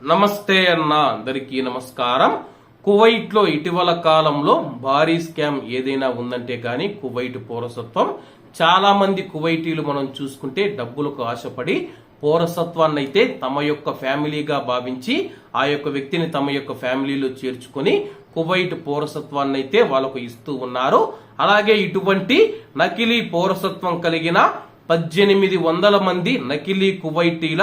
నమస్తే అన్న అందరికీ నమస్కారం. కువైట్లో ఇటీవల కాలంలో భారీ స్కామ్ ఏదైనా ఉందంటే కానీ కువైట్ పౌరసత్వం చాలా మంది కువైటీలు మనం చూసుకుంటే డబ్బులకు ఆశపడి పౌరసత్వాన్ని అయితే తమ యొక్క ఫ్యామిలీగా భావించి ఆ యొక్క వ్యక్తిని తమ యొక్క ఫ్యామిలీలో చేర్చుకొని కువైట్ పౌరసత్వాన్ని అయితే వాళ్ళకు ఇస్తూ ఉన్నారు. అలాగే ఇటువంటి నకిలీ పౌరసత్వం కలిగిన పద్దెనిమిది వందల మంది నకిలీ కువైటీల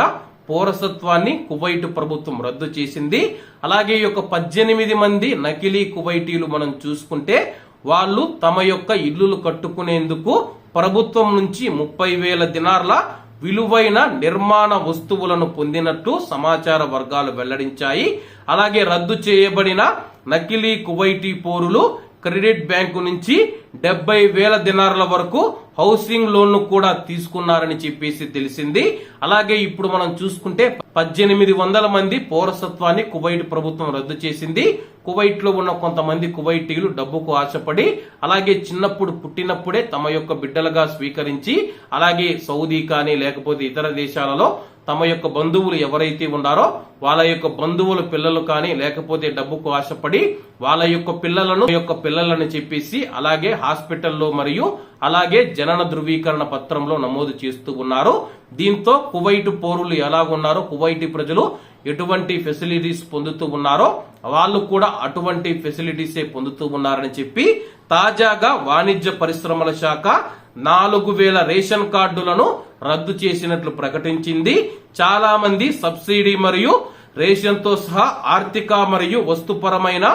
పౌరసత్వాన్ని కువైట్ ప్రభుత్వం రద్దు చేసింది. అలాగే ఈ యొక్క పద్దెనిమిది మంది నకిలీ కువైటీలు మనం చూసుకుంటే వాళ్ళు తమ యొక్క ఇల్లులు కట్టుకునేందుకు ప్రభుత్వం నుంచి ముప్పై వేల దినార్ల విలువైన నిర్మాణ వస్తువులను పొందినట్టు సమాచార వర్గాలు వెల్లడించాయి. అలాగే రద్దు చేయబడిన నకిలీ కువైటీ పోరులు క్రెడిట్ బ్యాంకు నుంచి డెబ్బై వేల దినార్ల వరకు హౌసింగ్ లోన్ కూడా తీసుకున్నారని చెప్పేసి తెలిసింది. అలాగే ఇప్పుడు మనం చూసుకుంటే పద్దెనిమిది వందల మంది పౌరసత్వాన్ని కువైట్ ప్రభుత్వం రద్దు చేసింది. కువైట్లో ఉన్న కొంతమంది కువైటీలు డబ్బుకు ఆశపడి అలాగే చిన్నప్పుడు పుట్టినప్పుడే తమ యొక్క బిడ్డలుగా స్వీకరించి అలాగే సౌదీ కానీ లేకపోతే ఇతర దేశాలలో తమ యొక్క బంధువులు ఎవరైతే ఉన్నారో వాళ్ళ యొక్క బంధువుల పిల్లలు కానీ లేకపోతే డబ్బుకు ఆశపడి వాళ్ళ యొక్క పిల్లలను యొక్క పిల్లలను చెప్పేసి అలాగే హాస్పిటల్లో మరియు అలాగే జనన ధృవీకరణ పత్రంలో నమోదు చేస్తూ ఉన్నారు. దీంతో కువైట్ పౌరులు ఎలాగున్నారో కువైటి ప్రజలు ఎటువంటి ఫెసిలిటీస్ పొందుతూ ఉన్నారో వాళ్ళు కూడా అటువంటి ఫెసిలిటీసే పొందుతూ ఉన్నారని చెప్పి తాజాగా వాణిజ్య పరిశ్రమల శాఖ నాలుగు వేల రేషన్ కార్డులను రద్దు చేసినట్లు ప్రకటించింది. చాలా మంది సబ్సిడీ మరియు రేషన్తో సహా ఆర్థిక మరియు వస్తుపరమైన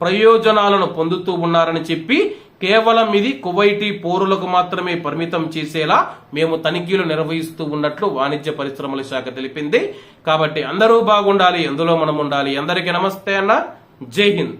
ప్రయోజనాలను పొందుతూ ఉన్నారని చెప్పి కేవలం ఇది కువైటీ పౌరులకు మాత్రమే పరిమితం చేసేలా మేము తనిఖీలు నిర్వహిస్తూ ఉన్నట్లు వాణిజ్య పరిశ్రమల శాఖ తెలిపింది. కాబట్టి అందరూ బాగుండాలి ఎందులో మనం ఉండాలి అందరికీ నమస్తే అన్న. జై హింద్.